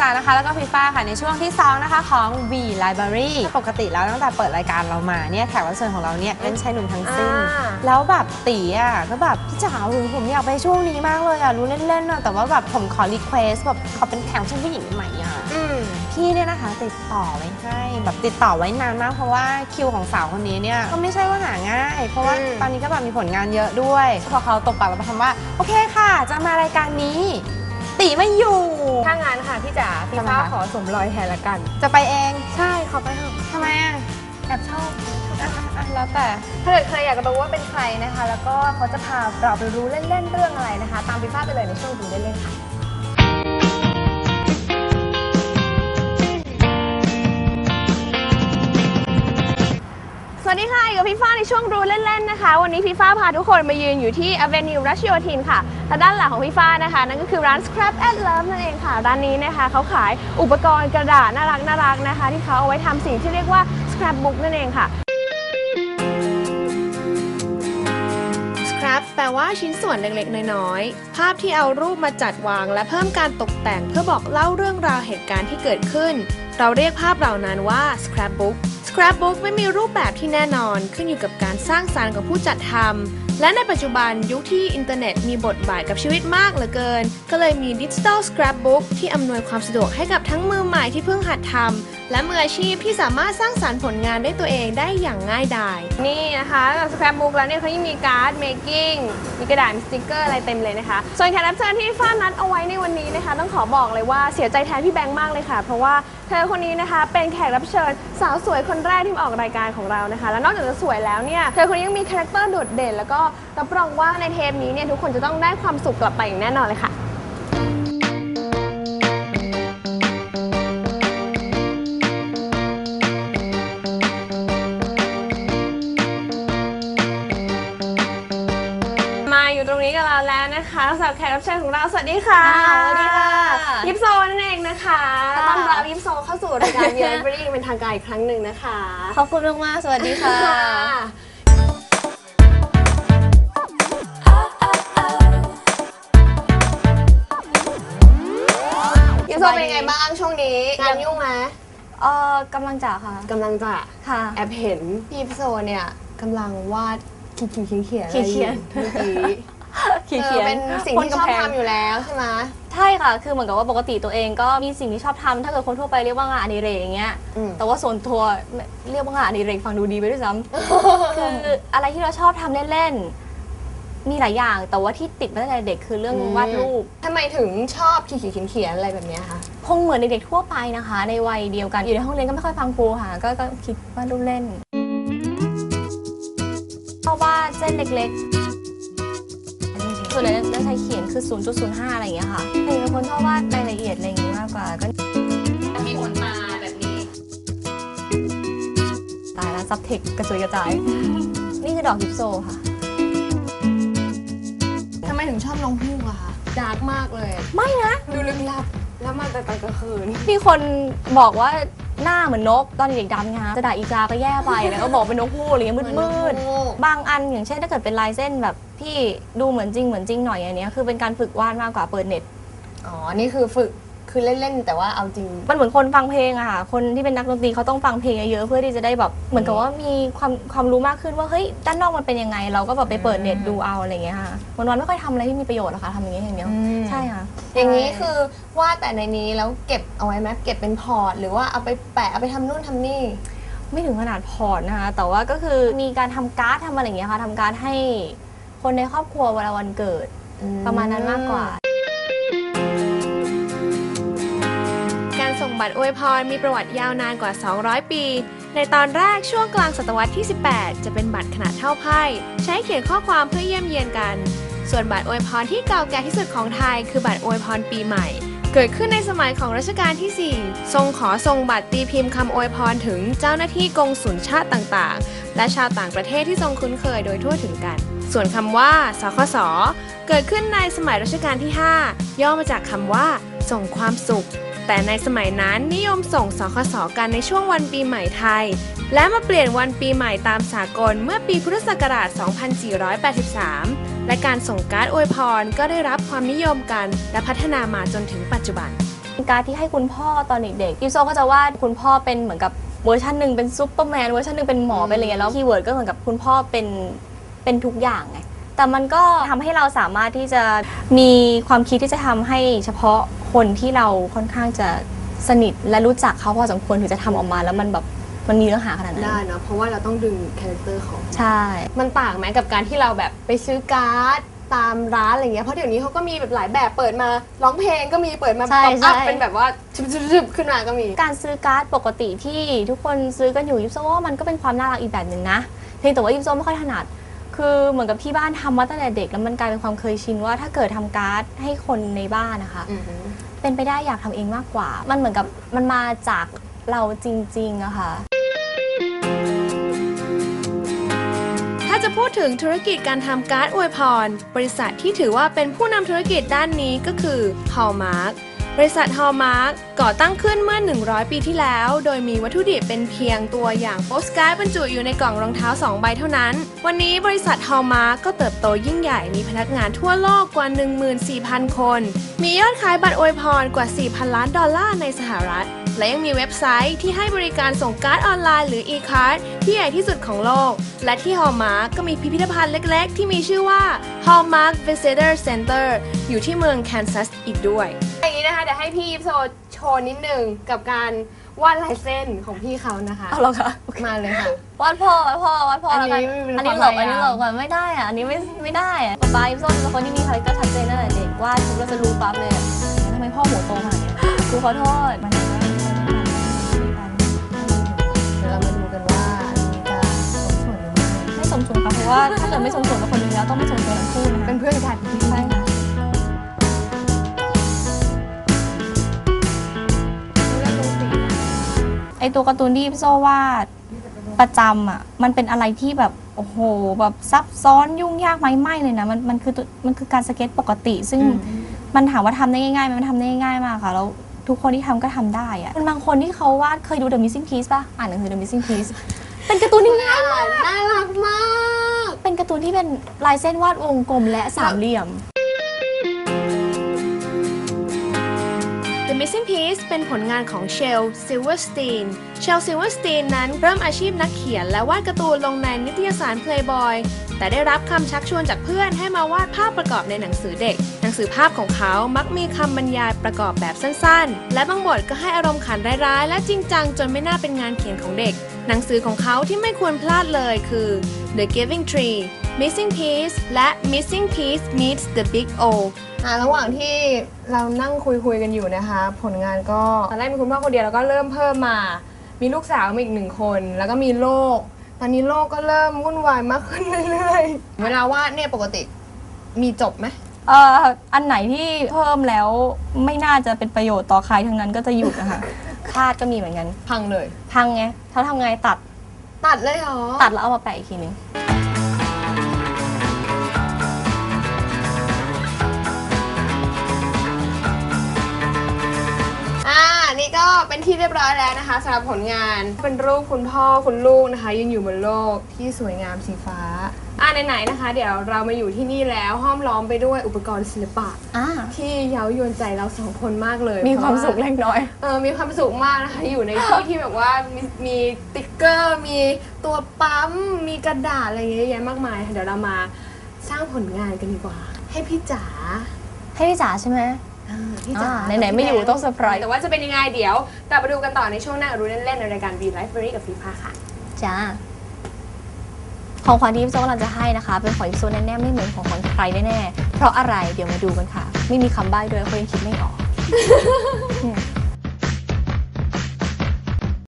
จานะคะแล้วก็ฟีฟ่าค่ะในช่วงที่ 2 นะคะของ V Library ปกติแล้วตั้งแต่เปิดรายการเรามาเนี่ยแขกรับเชิญของเราเนี่ยเป็นชายหนุ่มทั้งสิ้น อ่า แล้วแบบตีอะก็แบบพี่จ๋าหรือผมอยากไปช่วงนี้มากเลยอะรู้เล่นๆอะแต่ว่าแบบผมขอรีเควสแบบขอเป็นแขกรับเชิญผู้หญิงใหม่อะ อืม พี่เนี่ยนะคะติดต่อไว้ให้แบบติดต่อไว้นานมากเพราะว่าคิวของสาวคนนี้เนี่ยก็ไม่ใช่ว่าหาง่าย เพราะว่าอืม ตอนนี้ก็แบบมีผลงานเยอะด้วย พอเขาตบปากรับคำว่า โอเคค่ะ จะมารายการนี้ ตีไม่อยู่ ถ้างั้นค่ะพี่จ๋าพี่ทำไมฟ้าคะ ขอสวมรอยแทนละกัน จะไปเอง ใช่ขอไปเถอะทำไมอะแอบชอบอะอะอะแล้วแต่ ถ้าเกิดใครอยากจะรู้ว่าเป็นใครนะคะ แล้วก็เขาจะพาเราไปรู้เล่นๆเรื่องอะไรนะคะ ตามพี่ฟ้าไปเลยในช่วงดูเล่นๆค่ะ ช่วงรู้เล่นๆนะคะ วันนี้พี่ฟ้าพาทุกคนมายืนอยู่ที่ Avenue รัชโยธินค่ะและด้านหลังของพี่ฟ้านะคะ นั่นก็คือร้าน Scrap and Love นั่นเองค่ะ ร้านนี้นะคะเขาขายอุปกรณ์กระดาษน่ารักน่ารักนะคะ ที่เขาเอาไว้ทำสิ่งที่เรียกว่า scrap book นั่นเองค่ะ scrap แปลว่าชิ้นส่วนเล็กๆ น้อยๆ ภาพที่เอารูปมาจัดวาง และเพิ่มการตกแต่งเพื่อบอกเล่าเรื่องราวเหตุการณ์ที่เกิดขึ้น เราเรียกภาพเหล่านั้นว่า scrapbook scrapbook ไม่มีรูปแบบที่แน่นอนขึ้นอยู่กับการสร้างสรรค์ของผู้จัดทำและในปัจจุบันยุคที่อินเทอร์เน็ตมีบทบาทกับชีวิตมากเหลือเกิน ก็เลยมี digital scrapbook ที่อำนวยความสะดวกให้กับทั้งมือใหม่ที่เพิ่งหัดทำและมืออาชีพที่สามารถสร้างสรรค์ผลงานได้ตัวเองได้อย่างง่ายดาย นี่นะคะจากสครปบุ๊กแล้วเนี่ยเขายังมีการ์ดเมคกิ้งมีกระดาษสติกเกอร์อะไรเต็มเลยนะคะ ส่วนแขกรับเชิญที่ฟ้านัดเอาไว้ในวันนี้นะคะ ต้องขอบอกเลยว่าเสียใจแทนพี่แบงค์มากเลยค่ะ เพราะว่าเธอคนนี้นะคะเป็นแขกรับเชิญสาวสวยคนแรกที่มาออกรายการของเรานะคะ และนอกจากจะสวยแล้วเนี่ยเธอคนนี้ยังมีคาแรคเตอร์โดดเด่นแล้วก็รับรองว่าในเทปนี้เนี่ยทุกคนจะต้องได้ความสุขกลับไปอย่างแน่นอนเลยค่ะ มาอยู่ตรงนี้กับเราแล้วนะคะสำหรับแขกรับเชิญของเราสวัสดีค่ะค่ะสวัสดีค่ะยิปโซนั่นเองนะคะค่ะต้อนรับยิปโซเข้าสู่รายการเยนบรีเป็นทางการอีกครั้งหนึ่งนะคะ ขอบคุณมากๆสวัสดีค่ะ ยิปโซเป็นยังไงบ้างช่วงนี้งานยุ่งไหมเออกำลังจะค่ะกำลังจะค่ะ แอบเห็นพี่ยิปโซเนี่ยกำลังวาดเขียนเขียนๆๆอะไรอเขียนเมื่อกี้เขีเออเป็นสิ่งที่ชอบทำอยู่แล้วใช่ไหมใช่ค่ะ คือเหมือนกับว่าปกติตัวเองก็มีสิ่งที่ชอบทำถ้าเกิดคนทั่วไปเรียกว่างานอดิเรกอย่างเงี้ยอืมแต่ว่าส่วนตัวไม่เรียกว่างานอดิเรกฟังดูดีไปด้วยซ้ำคืออะไรที่เราชอบทำเล่นๆ มีหลายอย่างแต่ว่าที่ติดมาตั้งแต่เด็กคือเรื่องวาดรูป ทำไมถึงชอบเขียนเขียนเขียนๆอะไรแบบเนี้ยคะ คงเหมือนเด็กๆทั่วไปนะคะ ในวัยเดียวกันอยู่ในห้องเรียนก็ไม่ค่อยฟังครูค่ะก็ก็คิดวาดรูปเล่นชอบวาดเส้นเล็กๆส่วนใหญ่จะใช้เขียนคือ 0.05 อะไรอย่างเงี้ยค่ะเป็นคนชอบวาดรายละเอียดอะไรอย่างงี้มากกว่าก็มีขนตาแบบนี้ ตายแล้วซับเทคกระจุยกระจาย นี่คือดอกยิปโซค่ะทำไมถึ งชอบน้องฮูกอะคะดาร์กมากเลย ไม่นะ ดูลึกลับ แล้วมาแต่ตอนกลางคืน มีคนบอกว่าหน้าเหมือนนกตอนเด็กๆดำไงคะจะด่าอีจาก็แย่ไปแล้วก็บอกเป็นนกฮูกอะไรเงี้ยมืดๆบางอันอย่างเช่นถ้าเกิดเป็นลายเส้นแบบพี่ดูเหมือนจริงเหมือนจริงหน่อยอันเนี้ยคือเป็นการฝึกวาดมากกว่าเปิดเน็ตอ๋อ นี่คือฝึก คือเล่นๆ แต่ว่าเอาจริง มันเหมือนคนฟังเพลงอะค่ะ คนที่เป็นนักดนตรีเขาต้องฟังเพลงเยอะๆ เพื่อที่จะได้แบบเหมือนกับว่ามีความความรู้มากขึ้นว่าเฮ้ยด้านนอกมันเป็นยังไง เราก็แบบไปเปิดเน็ตดูเอาอะไรเงี้ยค่ะวันๆไม่ค่อยทำอะไรที่มีประโยชน์หรอกค่ะทำอย่างเงี้ยอย่างเดียวอืม ใช่ค่ะอย่างนี้คือวาดแต่ในนี้แล้วเก็บเอาไว้ไหมเก็บเป็นพอร์ต หรือว่าเอาไปแปะเอาไปทำนู่นทำนี่ ไม่ถึงขนาดพอร์ตนะคะแต่ว่าก็คือมีการทำการ์ดทำอะไรอย่างเงี้ยค่ะทำการ์ดให้คนในครอบครัวเวลาวันเกิดประมาณนั้นมากกว่า บัตรอวยพรมีประวัติยาวนานกว่า 200 ปี ในตอนแรกช่วงกลางศตวรรษที่ 18 จะเป็นบัตรขนาดเท่าไพ่ใช้เขียนข้อความเพื่อเยี่ยมเยียนกัน ส่วนบัตรอวยพรที่เก่าแก่ที่สุดของไทย คือบัตรอวยพรปีใหม่ เกิดขึ้นในสมัยของรัชกาลที่ 4 ทรงขอทรงบัตรตีพิมพ์คำอวยพรถึงเจ้าหน้าที่กงสุลชาติต่างๆ และชาวต่างประเทศที่ทรงคุ้นเคยโดยทั่วถึงกัน ส่วนคำว่าสคสเกิดขึ้นในสมัยรัชกาลที่ 5 ย่อมาจากคำว่า ส่งความสุข แต่ในสมัยนั้นนิยมส่งสคสกันในช่วงวันปีใหม่ไทย และมาเปลี่ยนวันปีใหม่ตามสากลเมื่อปีพุทธศักราช 2483 และการส่งการ์ดอวยพรก็ได้รับความนิยมกัน และพัฒนามาจนถึงปัจจุบัน การดที่ให้คุณพ่อตอนเด็กๆยิปโซก็จะวาดคุณพ่อเป็นเหมือนกับเวอร์ชันหนึ่งเป็นซูเปอร์แมนเวอร์ชันหนึ่งเป็นหมอเป็นอะไรเงี้ยแล้วคีย์เวิร์ดก็เหมือนกับคุณพ่อเป็นเป็นทุกอย่างไง แต่มันก็ทำให้เราสามารถที่จะมีความคิดที่จะทำให้เฉพาะคนที่เราค่อนข้างจะสนิทและรู้จักเขาพอสมควรถึงจะทำออกมา แล้วมันแบบมันมีเนื้อหาขนาดนั้นได้เนาะเพราะว่าเราต้องดึงคาแรคเตอร์ของ ใช่ มันต่างไหมกับการที่เราแบบไปซื้อการ์ดตามร้านอะไรเงี้ยเพราะเดี๋ยวนี้เขาก็มีแบบหลายแบบเปิดมาร้องเพลงก็มีเปิดมาใช่ป๊อปอัพใช่เป็นแบบว่าชุบๆๆขึ้นมาก็มี การซื้อการ์ดปกติที่ทุกคนซื้อกันอยู่ยิปโซว่ามันก็เป็นความน่ารักอีกแบบหนึ่งนะเพียงแต่ว่ายิปโซไม่ค่อยถนัด คือเหมือนกับที่บ้านทำมาตั้งแต่เด็กแล้วมันกลายเป็นความเคยชินว่าถ้าเกิดทำการ์ดให้คนในบ้านนะคะ อือหือเป็นไปได้อยากทำเองมากกว่า มันเหมือนกับมันมาจากเราจริงๆอะค่ะ ถ้าจะพูดถึงธุรกิจการทำการ์ดอวยพร บริษัทที่ถือว่าเป็นผู้นำธุรกิจด้านนี้ก็คือ Hallmark บริษัทฮอลมาร์กก่อตั้งขึ้นเมื่อ 100 ปีที่แล้ว โดยมีวัตถุดิบเป็นเพียงตัวอย่างโปสการ์ดบรรจุอยู่ในกล่องรองเท้า 2 ใบเท่านั้น วันนี้บริษัทฮอลมาร์กก็เติบโตยิ่งใหญ่มีพนักงานทั่วโลกกว่า 14,000 คน มียอดขายบัตรอวยพรกว่า 4,000 ล้านดอลลาร์ในสหรัฐ และยังมีเว็บไซต์ที่ให้บริการส่งการ์ดออนไลน์หรือ e-card ที่ใหญ่ที่สุดของโลก และที่ Hallmark ก็มีพิพิธภัณฑ์เล็กๆ ที่มีชื่อว่า Hallmark Visitor Center อยู่ที่เมืองแคนซัสอีกด้วย อย่างนี้นะคะเดี๋ยวให้พี่ยิปโซโชว์นิดนึงกับการวาดลายเส้นของพี่เขานะคะเอาหรอคะมาเลยค่ะวาดพ่อวาดพ่อวาดพ่ออันแล้วกันนี้ไม่เป็นอันนี้ความหลบพอัยานยามนี้หลบก่อนไม่ได้อะอันนี้ไม่ไม่ได้อะป๊าป๊ายิปโซเป็นคนที่มีคาแรคเตอร์ชัดเจนตั้งแต่เด็กวาดปุ๊บเราจะรู้ปั๊บเลยอะทำไมพ่อหัวโตขนาดเนี้ยกูขอโทษ ไม่ไม่สมส่วนค่ะเพราะว่าถ้าเกิดไม่สมส่วนกับคนหนึงแล้วต้องไม่สมส่วนทั้งคู่นะคะเป็นเพื่อนกันใช่ค่ะเลือกตรงสีนะไอตัวการ์ตูนที่พี่โซวาดประจำอะมันเป็นอะไรที่แบบโอ้โหแบบซับซ้อนยุ่งยากไหมไม่เลยนะมันมันคือตัวมันคือการสเก็ตปกติ ซึ่งมันถามว่าทำได้ง่ายๆไหมมันทำได้ง่ายมากค่ะแล้วทุกคนที่ทำก็ทำได้อะมันบางคนที่เขาวาดเคยดู The Missing Piece ป่ะอ่านหนังสือ The Missing Piece เป็นการ์ตูนที่ง่ายมากน่ารักมาก เป็นการ์ตูนที่เป็นลายเส้นวาดวงกลมและสามเหลี่ยม The Missing Piece เป็นผลงานของเชลซิลเวอร์สตีน เชลซิลเวอร์สตีนนั้นเริ่มอาชีพนักเขียนและวาดการ์ตูนลงในนิตยสาร Playboy แต่ได้รับคำชักชวนจากเพื่อนให้มาวาดภาพประกอบในหนังสือเด็ก หนังสือภาพของเขามักมีคำบรรยายประกอบแบบสั้นๆ และบางบทก็ให้อารมณ์ขันร้ายๆ และจริงจังจนไม่น่าเป็นงานเขียนของเด็ก หนังสือของเขาที่ไม่ควรพลาดเลยคือ The Giving Tree Missing Piece และ Missing Piece Meets the Big O อะระหว่างที่เรานั่งคุยคุยๆกันอยู่นะคะ ผลงานก็ตอนแรกมีคุณพ่อคนเดียวแล้วก็เริ่มเพิ่มมา มีลูกสาวมาอีกหนึ่งคน แล้วก็มีโลก ตอนนี้โลกก็เริ่มวุ่นวายมากขึ้นเรื่อยๆ เวลาวาดเนี่ยปกติมีจบไหมเอ่ออันไหนที่เพิ่มแล้วไม่น่าจะเป็นประโยชน์ต่อใครทั้งนั้นก็จะหยุดนะคะ คาดก็มีเหมือนกัน พังเลย พังไงเขาทำไงตัดตัดเลยเหรอ ตัดแล้วเอามาแปะอีกทีนึง อ่า นี่ก็เป็นที่เรียบร้อยแล้วนะคะสำหรับผลงาน เป็นรูปคุณพ่อคุณลูกนะคะยืนอยู่บนโลกที่สวยงามสีฟ้า อ่าไหนๆนะคะ เดี๋ยวเรามาอยู่ที่นี่แล้วห้อมล้อมไปด้วยอุปกรณ์ศิลปะ อ่าที่เย้ายวนใจเราสองคนมากเลยมีความสุขเพระเล็กน้อย เออมีความสุขมากนะคะ อยู่ในที่ที่แบบว่ามีมีติ๊กเกอร์ มีตัวปั๊ม มีกระดาษอะไรเยอะแยะมากมายค่ะเดี๋ยวเรามาสร้างผลงานกันดีกว่า ให้พี่จ๋าให้พี่จ๋าใช่ไหมอ่าพี่จ๋าอ่าไหนๆไม่อยู่ต้องเซอร์ไพรส์แต่ว่าจะเป็นยังไงเดี๋ยวกลับมาดูกันต่อในช่วงหน้ารู้เล่นๆในรายการ V Life Berry กับฟีฟ้าค่ะ จ้า ของขวัญที่พี่โซกำลังจะให้นะคะ เป็นของพี่โซแน่ๆไม่เหมือนของของใครแน่ๆเพราะอะไรเดี๋ยวมาดูกันค่ะ ไม่มีคำใบ้ด้วยเขายังคิดไม่ออก